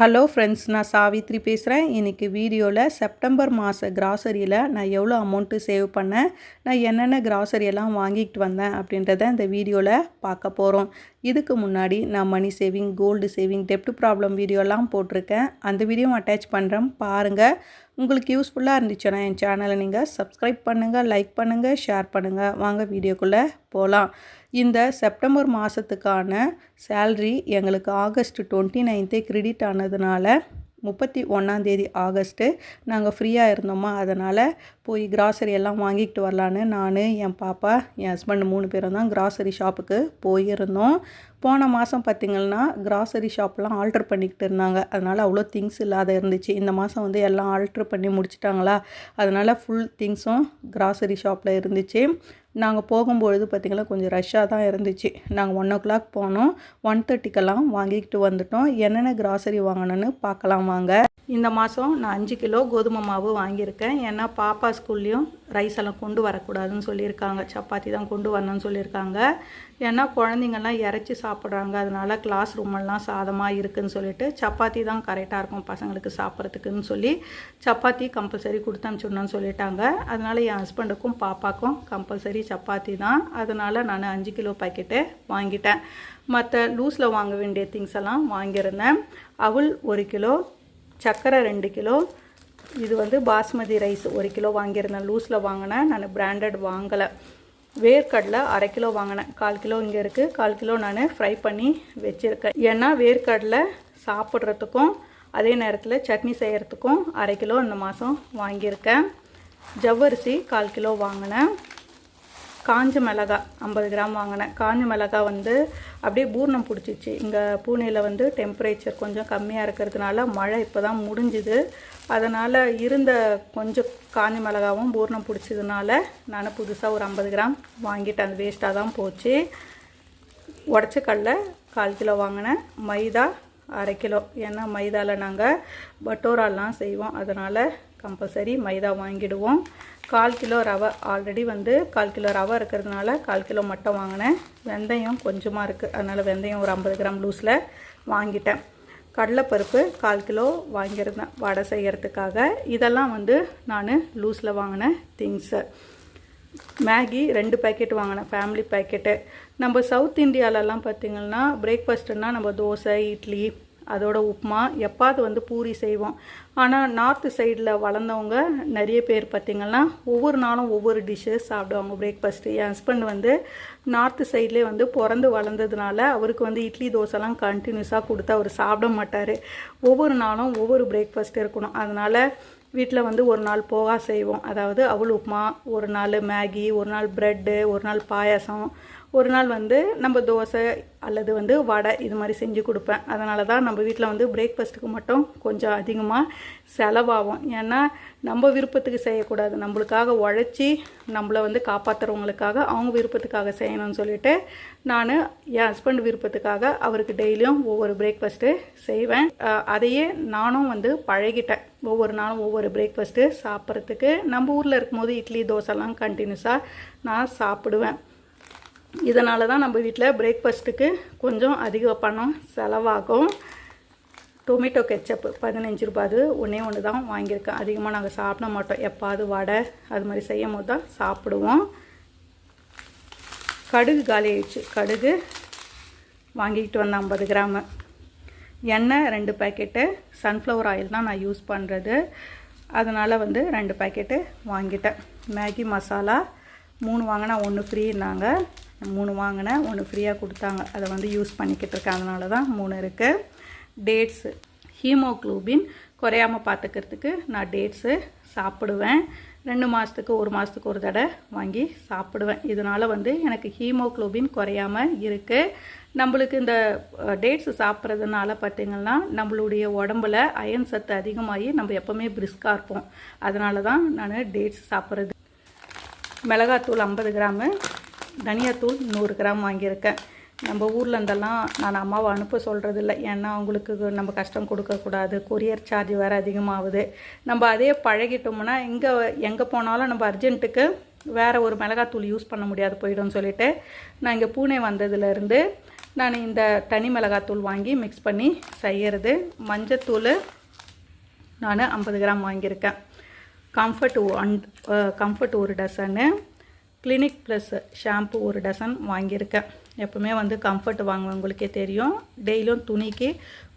Hello friends நான் சாவித்ரி பேசுகிறேன் இன்றைக்கி வீடியோவில் செப்டம்பர் மாத கிராசரியில் நான் எவ்வளோ அமௌண்ட்டு சேவ் பண்ணேன் நான் என்னென்ன கிராசரி எல்லாம் வாங்கிக்கிட்டு வந்தேன் அப்படின்றத இந்த வீடியோவில் பார்க்க போகிறோம் இதுக்கு முன்னாடி நான் மணி சேவிங் கோல்டு சேவிங் டெப்ட் ப்ராப்ளம் வீடியோலாம் போட்டிருக்கேன். அந்த வீடியோவும் அட்டாச் பண்ணுறேன் பாருங்கள் உங்களுக்கு யூஸ்ஃபுல்லாக இருந்துச்சுன்னா என் சேனலை நீங்கள் சப்ஸ்கிரைப் பண்ணுங்கள் லைக் பண்ணுங்கள் ஷேர் பண்ணுங்கள் வாங்க வீடியோக்குள்ளே போகலாம் இந்த செப்டம்பர் மாதத்துக்கான சேல்ரி எங்களுக்கு ஆகஸ்ட் டுவெண்ட்டி நைன்த்தே கிரெடிட் ஆனதுனால முப்பத்தி ஒன்றாந்தேதி ஆகஸ்ட்டு நாங்கள் ஃப்ரீயாக இருந்தோமா அதனால் போய் கிராசரி எல்லாம் வாங்கிக்கிட்டு வரலான்னு நான் என் பாப்பா என் ஹஸ்பண்ட் மூணு பேரும் தான் கிராசரி ஷாப்புக்கு போயிருந்தோம். போன மாதம் பார்த்திங்கன்னா கிராசரி ஷாப்லாம் ஆல்ட்ரு பண்ணிக்கிட்டு இருந்தாங்க. அதனால் அவ்வளோ திங்ஸ் இல்லாத இருந்துச்சு. இந்த மாதம் வந்து எல்லாம் ஆல்ட்ரு பண்ணி முடிச்சிட்டாங்களா? அதனால் ஃபுல் திங்ஸும் கிராசரி ஷாப்பில் இருந்துச்சு. நாங்கள் போகும்பொழுது பார்த்திங்கன்னா கொஞ்சம் ரஷ்ஷாக தான் இருந்துச்சு. நாங்கள் ஒன் ஓ கிளாக் போனோம் ஒன் தேர்ட்டிக்கெல்லாம் வாங்கிக்கிட்டு வந்துட்டோம். என்னென்ன கிராசரி வாங்கணும்னு பார்க்கலாம் வாங்க. இந்த மாதம் நான் அஞ்சு கிலோ கோதுமை மாவு வாங்கியிருக்கேன். ஏன்னா பாப்பா ஸ்கூல்லேயும் ரைஸ் எல்லாம் கொண்டு வரக்கூடாதுன்னு சொல்லியிருக்காங்க. சப்பாத்தி தான் கொண்டு வரணும்னு சொல்லியிருக்காங்க. ஏன்னா குழந்தைங்கள்லாம் இறச்சி சாப்பிட்றாங்க. அதனால கிளாஸ் ரூமெல்லாம் சாதமாக இருக்குதுன்னு சொல்லிட்டு சப்பாத்தி தான் கரெக்டாக இருக்கும் பசங்களுக்கு சாப்பிட்றதுக்குன்னு சொல்லி சப்பாத்தி கம்பல்சரி கொடுத்து அனுப்பிச்சிடணும்னு சொல்லிட்டாங்க. அதனால் என் ஹஸ்பண்டுக்கும் பாப்பாக்கும் கம்பல்சரி சப்பாத்தி தான். அதனால் நான் அஞ்சு கிலோ பாக்கெட்டு வாங்கிட்டேன். மற்ற லூஸில் வாங்க வேண்டிய திங்ஸ் எல்லாம் வாங்கியிருந்தேன். அவள் ஒரு கிலோ சர்க்கரை ரெண்டு கிலோ. இது வந்து பாஸ்மதி ரைஸ் ஒரு கிலோ வாங்கியிருந்தேன். லூஸில் வாங்கினேன். நான் பிராண்டட் வாங்கலை. வேர்க்கடலை அரை கிலோ வாங்கினேன். கால் கிலோ இங்கே இருக்குது கால் கிலோ நான் ஃப்ரை பண்ணி வச்சுருக்கேன். ஏன்னா வேர்க்கடலை சாப்பிட்றதுக்கும் அதே நேரத்தில் சட்னி செய்கிறதுக்கும் அரை கிலோ இந்த மாதம் வாங்கியிருக்கேன். ஜவ்வரிசி கால் கிலோ வாங்கினேன். காஞ்ச மிளகா ஐம்பது கிராம் வாங்கினேன். காஞ்ச மிளகா வந்து அப்படியே பூர்ணம் பிடிச்சிச்சு. இங்கே பூனேயில் வந்து டெம்பரேச்சர் கொஞ்சம் கம்மியாக இருக்கிறதுனால மழை இப்போ தான் முடிஞ்சுது. அதனால் இருந்த கொஞ்சம் காஞ்ச மிளகாவும் பூர்ணம் பிடிச்சதுனால நான் புதுசாக ஒரு ஐம்பது கிராம் வாங்கிட்டேன். அது வேஸ்ட்டாக தான் போச்சு. உடச்ச கால் கிலோ வாங்கினேன். மைதா அரை கிலோ. ஏன்னா மைதாவில் நாங்கள் பட்டோராலாம் செய்வோம். அதனால் கம்பல்சரி மைதா வாங்கிடுவோம். கால் கிலோ ரவை ஆல்ரெடி வந்து கால் கிலோ ரவை இருக்கிறதுனால கால் கிலோ மட்டும் வாங்கினேன். வெந்தயம் கொஞ்சமாக இருக்குது அதனால் வெந்தயம் ஒரு ஐம்பது கிராம் லூஸில் வாங்கிட்டேன். கடலைப்பருப்பு கால் கிலோ வாங்கியிருந்தேன். வடை செய்கிறதுக்காக இதெல்லாம் வந்து நான் லூஸில் வாங்கின திங்ஸு மேகி ரெண்டு பேக்கெட் வாங்கினேன் ஃபேமிலி பேக்கெட்டு நம்ம சவுத் இந்தியாலலாம் பார்த்திங்கன்னா பிரேக்ஃபாஸ்ட்டுன்னா நம்ம தோசை இட்லி அதோட உப்புமா எப்பாவது வந்து பூரி செய்வோம். ஆனால் நார்த்து சைடில் வளர்ந்தவங்க நிறைய பேர் பார்த்திங்கன்னா ஒவ்வொரு நாளும் ஒவ்வொரு டிஷ்ஷு சாப்பிடுவாங்க. பிரேக்ஃபாஸ்ட்டு என் ஹஸ்பண்ட் வந்து நார்த்து சைட்லேயே வந்து பிறந்து வளர்ந்ததுனால அவருக்கு வந்து இட்லி தோசைலாம் கண்டினியூஸாக கொடுத்து அவர் சாப்பிட மாட்டார். ஒவ்வொரு நாளும் ஒவ்வொரு பிரேக்ஃபாஸ்ட் இருக்கணும். அதனால் வீட்டில் வந்து ஒரு நாள் போகா செய்வோம். அதாவது அவள் உப்புமா ஒரு நாள் மேகி ஒரு நாள் ப்ரெட்டு ஒரு நாள் பாயாசம் ஒரு நாள் வந்து நம்ம தோசை அல்லது வந்து வடை இது மாதிரி செஞ்சு கொடுப்பேன். அதனால தான் நம்ம வீட்டில் வந்து பிரேக்ஃபாஸ்ட்டுக்கு மட்டும் கொஞ்சம் அதிகமாக செலவாகும். ஏன்னா நம்ம விருப்பத்துக்கு செய்யக்கூடாது. நம்மளுக்காக உழைச்சி நம்மளை வந்து காப்பாற்றுறவங்களுக்காக அவங்க விருப்பத்துக்காக செய்யணும்னு சொல்லிட்டு நான் என் ஹஸ்பண்ட் விருப்பத்துக்காக அவருக்கு டெய்லியும் ஒவ்வொரு பிரேக்ஃபாஸ்ட்டு செய்வேன். அதையே நானும் வந்து பழகிட்டேன். ஒவ்வொரு நாளும் ஒவ்வொரு பிரேக்ஃபாஸ்ட்டு சாப்பிட்றதுக்கு. நம்ம ஊரில் இருக்கும்போது இட்லி தோசைலாம் கண்டினியூஸாக நான் சாப்பிடுவேன். இதனால தான் நம்ம வீட்டில் பிரேக்ஃபாஸ்ட்டுக்கு கொஞ்சம் அதிக பணம் செலவாகும். டொமேட்டோ கெச்சப்பு பதினஞ்சு ரூபாய் ஒன்றே ஒன்று தான் வாங்கியிருக்கேன். அதிகமாக நாங்கள் சாப்பிட மாட்டோம். எப்பாவது வடை அது மாதிரி செய்யும் போது தான் சாப்பிடுவோம். கடுகு காலி ஆயிடுச்சு. கடுகு வாங்கிக்கிட்டு வந்தேன் ஐம்பது கிராமு. எண்ணெய் ரெண்டு பேக்கெட்டு சன்ஃப்ளவர் ஆயில் தான் நான் யூஸ் பண்ணுறது அதனால் வந்து ரெண்டு பேக்கெட்டு வாங்கிட்டேன். மேகி மசாலா மூணு வாங்கினா ஒன்று ஃப்ரீன்னாங்க மூணு வாங்கினேன் ஒன்று ஃப்ரீயாக கொடுத்தாங்க. அதை வந்து யூஸ் பண்ணிக்கிட்டு இருக்கேன். அதனால தான் மூணு இருக்குது டேட்ஸு ஹீமோக்ளோபின் குறையாமல் பார்த்துக்கிறதுக்கு நான் டேட்ஸு சாப்பிடுவேன். ரெண்டு மாதத்துக்கு ஒரு மாதத்துக்கு ஒரு தடவை வாங்கி சாப்பிடுவேன். இதனால் வந்து எனக்கு ஹீமோக்ளோபின் குறையாமல் இருக்குது நம்மளுக்கு இந்த டேட்ஸ் சாப்பிட்றதுனால பார்த்திங்கன்னா நம்மளுடைய உடம்புல அயன் சத்து அதிகமாகி நம்ம எப்போவுமே பிரிஸ்காக இருப்போம். அதனால தான் நான் டேட்ஸ் சாப்பிட்றது. மிளகாத்தூள் ஐம்பது கிராமு தனியாத்தூள் நூறு கிராம் வாங்கியிருக்கேன். நம்ம ஊரில் இருந்தெல்லாம் நான் அம்மாவை அனுப்ப சொல்கிறது இல்லை ஏன்னா அவங்களுக்கு நம்ம கஷ்டம் கொடுக்கக்கூடாது கொரியர் சார்ஜ் வேறு அதிகமாகுது. நம்ம அதே பழகிட்டோம்னா எங்கே எங்கே போனாலும் நம்ம அர்ஜென்ட்டுக்கு வேறு ஒரு மிளகாத்தூள் யூஸ் பண்ண முடியாது போயிடும்னு சொல்லிட்டு நான் இங்கே பூனே வந்ததுலேருந்து நான் இந்த தனி மிளகாத்தூள் வாங்கி மிக்ஸ் பண்ணி செய்கிறது மஞ்சத்தூள் நான் ஐம்பது கிராம் வாங்கியிருக்கேன். கம்ஃபர்ட் ஒன் கம்ஃபர்ட் ஒரு டசனு கிளினிக் ப்ளஸ் ஷாம்பு ஒரு டசன் வாங்கியிருக்கேன். எப்போவுமே வந்து கம்ஃபர்ட் வாங்குவவங்களுக்கே தெரியும். டெய்லியும் துணிக்கு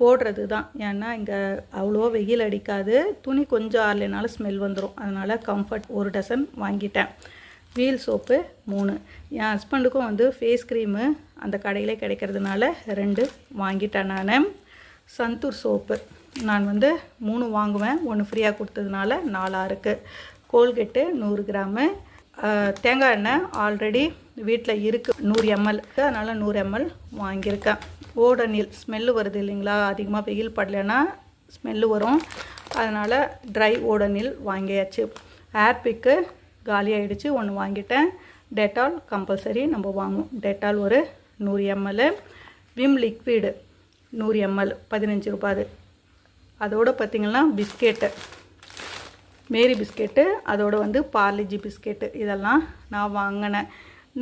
போடுறது தான். ஏன்னா இங்கே அவ்வளோ வெயில் அடிக்காது. துணி கொஞ்சம் ஆறலைனாலும் ஸ்மெல் வந்துடும் அதனால் கம்ஃபர்ட் ஒரு டசன் வாங்கிட்டேன். வீல் சோப்பு மூணு. என் ஹஸ்பண்டுக்கும் வந்து ஃபேஸ் க்ரீமு அந்த கடையிலே கிடைக்கிறதுனால ரெண்டு வாங்கிட்டேன் நான். சந்தூர் சோப்பு நான் வந்து மூணு வாங்குவேன். ஒன்று ஃப்ரீயாக கொடுத்ததுனால நாலாக இருக்குது கோல்கெட்டு நூறு கிராமு. தேங்காய் எண்ணெய் ஆல்ரெடி வீட்டில் இருக்குது நூறு எம்எல் அதனால் நூறு எம்எல் வாங்கியிருக்கேன். ஓடனில் ஸ்மெல்லு வருது இல்லைங்களா? அதிகமாக வெயில் படலைன்னா ஸ்மெல்லு வரும். அதனால் ட்ரை ஓடனில் வாங்கியாச்சு. ஏர்பிக்கு காலி ஆயிடுச்சு. ஒன்று வாங்கிட்டேன். டெட்டால் கம்பல்சரி நம்ம வாங்குவோம். டெட்டால் ஒரு நூறு எம்எல் விம் லிக்விடு நூறு எம்எல் பதினஞ்சு ரூபாய் அது. அதோட பார்த்திங்கன்னா பிஸ்கெட்டு. மேரி பிஸ்கெட்டு அதோட வந்து பார்லிஜி பிஸ்கெட்டு இதெல்லாம் நான் வாங்கினேன்.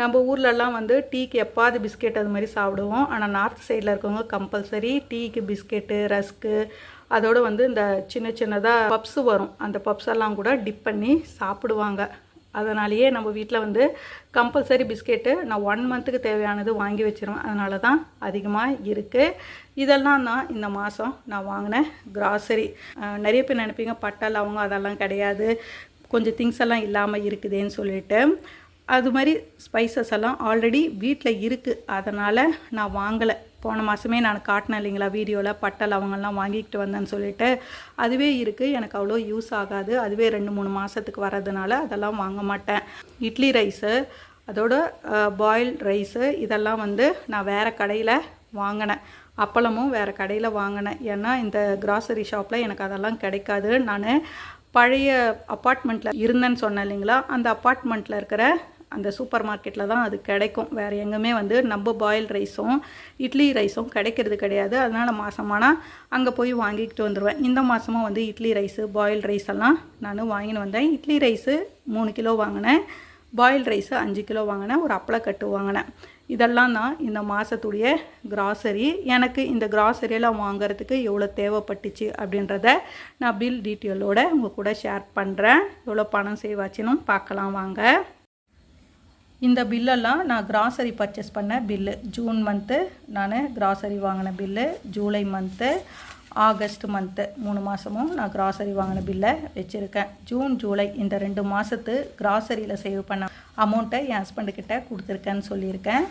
நம்ம ஊர்லலாம் வந்து டீக்கு எப்பாவது பிஸ்கெட் அது மாதிரி சாப்பிடுவோம். ஆனால் நார்த் சைடில் இருக்கவங்க கம்பல்சரி டீக்கு பிஸ்கெட்டு ரஸ்க்கு அதோடு வந்து இந்த சின்ன சின்னதாக பப்ஸு வரும். அந்த பப்ஸ் எல்லாம் கூட டிப் பண்ணி சாப்பிடுவாங்க. அதனாலேயே நம்ம வீட்டில் வந்து கம்பல்சரி பிஸ்கெட்டு நான் ஒன் மந்த்துக்கு தேவையானது வாங்கி வச்சிருவேன். அதனால தான் அதிகமாக இருக்குது இதெல்லாம் தான் இந்த மாதம் நான் வாங்கின கிராசரி நிறைய பேர் நினைப்பீங்க பட்டை அவங்க அதெல்லாம் கிடையாது. கொஞ்சம் திங்ஸ் எல்லாம் இல்லாமல் இருக்குதேன்னு சொல்லிட்டு. அது மாதிரி ஸ்பைசஸ் எல்லாம் ஆல்ரெடி வீட்டில் இருக்குது அதனால் நான் வாங்கலை. போன மாதமே நான் காட்டினேன் இல்லைங்களா வீடியோவில் பட்டை லவங்கெல்லாம் வாங்கிக்கிட்டு வந்தேன்னு சொல்லிட்டு. அதுவே இருக்குது எனக்கு அவ்வளோ யூஸ் ஆகாது. அதுவே ரெண்டு மூணு மாதத்துக்கு வர்றதுனால அதெல்லாம் வாங்க மாட்டேன். இட்லி ரைஸு அதோட பாயில் ரைஸு இதெல்லாம் வந்து நான் வேறு கடையில் வாங்கினேன். அப்பளமும் வேறு கடையில் வாங்கினேன். ஏன்னா இந்த கிராசரி ஷாப்பில் எனக்கு அதெல்லாம் கிடைக்காது. நான் பழைய அப்பார்ட்மெண்ட்டில் இருந்தேன்னு சொன்னேன் இல்லைங்களா? அந்த அப்பார்ட்மெண்ட்டில் இருக்கிற அந்த சூப்பர் மார்க்கெட்டில் தான் அது கிடைக்கும். வேறு எங்கேயுமே வந்து நம்ம பாயில் ரைஸும் இட்லி ரைஸும் கிடைக்கிறது கிடையாது. அதனால் மாதமானால் அங்கே போய் வாங்கிக்கிட்டு வந்துடுவேன் இந்த மாதமும் வந்து இட்லி ரைஸு பாயில் ரைஸ் எல்லாம் நான் வாங்கின்னு வந்தேன். இட்லி ரைஸு மூணு கிலோ வாங்கினேன். பாயில் ரைஸு அஞ்சு கிலோ வாங்கினேன். ஒரு அப்பளக்கட்டு வாங்கினேன். இதெல்லாம் தான் இந்த மாதத்துடைய கிராசரி எனக்கு இந்த கிராசரியெல்லாம் வாங்குறதுக்கு எவ்வளோ தேவைப்பட்டுச்சு அப்படின்றத நான் பில் டீட்டெயிலோடு உங்கள் கூட ஷேர் பண்ணுறேன் எவ்வளோ பணம் சேவாச்சுன்னு பார்க்கலாம் வாங்க. இந்த பில்லெல்லாம் நான் கிராசரி பர்ச்சேஸ் பண்ண பில்லு ஜூன் மந்த்து நான் கிராசரி வாங்கின bill July month August month மூணு மாதமும் நான் கிராசரி வாங்கின பில்லை வச்சுருக்கேன். ஜூன் ஜூலை இந்த ரெண்டு மாதத்து கிராசரியில் சேவ் பண்ண அமௌண்ட்டை என் ஹஸ்பண்டுக்கிட்ட கொடுத்துருக்கேன்னு சொல்லியிருக்கேன்.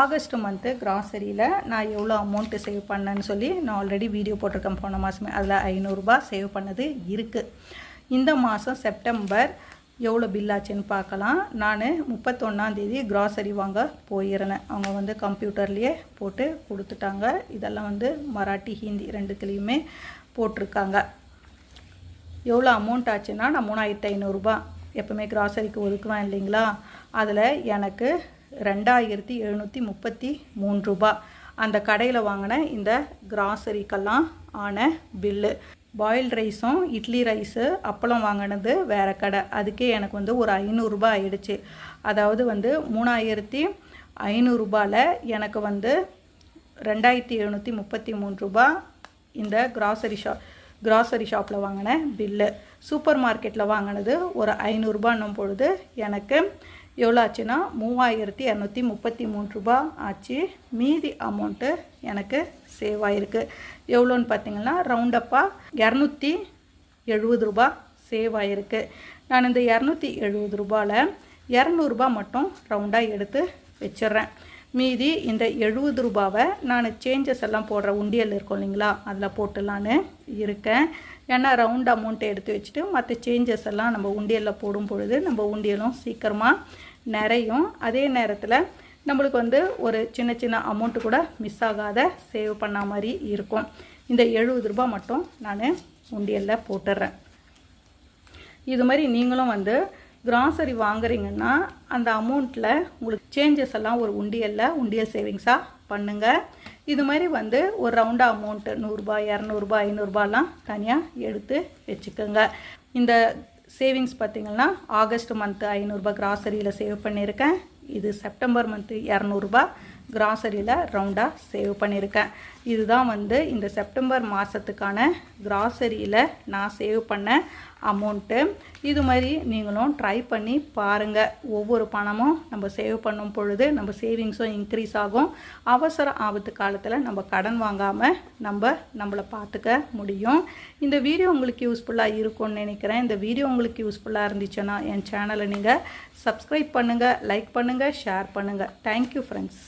ஆகஸ்ட் மந்த்து கிராசரியில் நான் எவ்வளோ அமௌண்ட்டு சேவ் பண்ணேன்னு சொல்லி நான் ஆல்ரெடி வீடியோ போட்டிருக்கேன் போன மாதமே அதில் ஐநூறுரூபா சேவ் பண்ணது இருக்குது இந்த மாதம் செப்டம்பர் எவ்வளோ பில் ஆச்சுன்னு பார்க்கலாம். நான் முப்பத்தொன்னாந்தேதி கிராசரி வாங்க போயிருந்தேன். அவங்க வந்து கம்ப்யூட்டர்லேயே போட்டு கொடுத்துட்டாங்க. இதெல்லாம் வந்து மராட்டி ஹிந்தி ரெண்டுத்துலேயுமே போட்டிருக்காங்க. எவ்வளோ அமௌண்ட் ஆச்சுன்னா நான் மூணாயிரத்து ஐநூறுரூபா எப்போவுமே கிராசரிக்கு ஒதுக்குவேன் இல்லைங்களா? அதில் எனக்கு ரெண்டாயிரத்தி எழுநூற்றி முப்பத்தி மூணு ரூபா அந்த கடையில் வாங்கின இந்த கிராசரிக்கெல்லாம் ஆன பில்லு பாயில்ட் ரைஸும் இட்லி ரைஸு அப்பளம் வாங்கினது வேறு கடை. அதுக்கே எனக்கு வந்து ஒரு ஐநூறுரூபா ஆயிடுச்சு. அதாவது வந்து மூணாயிரத்தி ஐநூறுரூபாவில் எனக்கு வந்து ரெண்டாயிரத்தி எழுநூற்றி முப்பத்தி மூணு ரூபா இந்த கிராசரி ஷாப் கிராசரி ஷாப்பில் வாங்கின பில்லு சூப்பர் மார்க்கெட்டில் வாங்கினது ஒரு ஐநூறுரூபான்னும் பொழுது எனக்கு எவ்வளோ ஆச்சுன்னா மூவாயிரத்தி இரநூத்தி முப்பத்தி மூணு ரூபா ஆச்சு. மீதி அமௌண்ட்டு எனக்கு சேவ் ஆகிருக்கு எவ்வளோன்னு பார்த்தீங்கன்னா ரவுண்டப்பாக இரநூத்தி எழுபது ரூபா சேவ் ஆகிருக்கு நான் இந்த இரநூத்தி எழுபது ரூபாவில் இரநூறுபா மட்டும் ரவுண்டாக எடுத்து வச்சிடுறேன். மீதி இந்த எழுபது ரூபாவை நான் சேஞ்சஸ் எல்லாம் போடுற உண்டியல் இருக்கும் இல்லைங்களா? அதில் போட்டுலான்னு இருக்கேன். ஏன்னா ரவுண்ட் அமௌண்ட்டை எடுத்து வச்சுட்டு மற்ற சேஞ்சஸ் எல்லாம் நம்ம உண்டியலில் போடும் பொழுது நம்ம உண்டியலும் சீக்கிரமாக நிறையும். அதே நேரத்தில் நம்மளுக்கு வந்து ஒரு சின்ன சின்ன அமௌண்ட்டு கூட மிஸ் ஆகாத சேவ் பண்ண மாதிரி இருக்கும். இந்த எழுபது ரூபாய் மட்டும் நான் உண்டியலில் போட்டுடுறேன் இது மாதிரி நீங்களும் வந்து கிராசரி வாங்குறீங்கன்னா அந்த அமௌண்ட்டில் உங்களுக்கு சேஞ்சஸ் எல்லாம் ஒரு உண்டியலில் உண்டியல் சேவிங்ஸாக பண்ணுங்கள் இது மாதிரி வந்து ஒரு ரவுண்டாக அமௌண்ட்டு நூறுரூபா இரநூறுபா ஐநூறுரூபாலாம் தனியாக எடுத்து வச்சுக்கோங்க. இந்த சேவிங்ஸ் பார்த்திங்கன்னா ஆகஸ்ட் மந்த்து ஐநூறுரூபா கிராசரியில் சேவ் பண்ணியிருக்கேன். இது செப்டம்பர் மந்த்து இரநூறுபா கிராசரியில் ரவுண்டாக சேவ் பண்ணியிருக்கேன் இதுதான் வந்து இந்த செப்டம்பர் மாதத்துக்கான கிராசரியில் நான் சேவ் பண்ண அமௌண்ட்டு இது மாதிரி நீங்களும் ட்ரை பண்ணி பாருங்கள் ஒவ்வொரு பணமும் நம்ம சேவ் பண்ணும் பொழுது நம்ம சேவிங்ஸும் இன்க்ரீஸ் ஆகும். அவசர ஆபத்து காலத்தில் நம்ம கடன் வாங்காமல் நம்ம நம்மளை பார்த்துக்க முடியும். இந்த வீடியோ உங்களுக்கு யூஸ்ஃபுல்லாக இருக்கும்னு நினைக்கிறேன். இந்த வீடியோ உங்களுக்கு யூஸ்ஃபுல்லாக இருந்துச்சுன்னா என் சேனலை நீங்கள் சப்ஸ்கிரைப் பண்ணுங்கள் லைக் பண்ணுங்கள் ஷேர் பண்ணுங்கள் தேங்க்யூ ஃப்ரெண்ட்ஸ்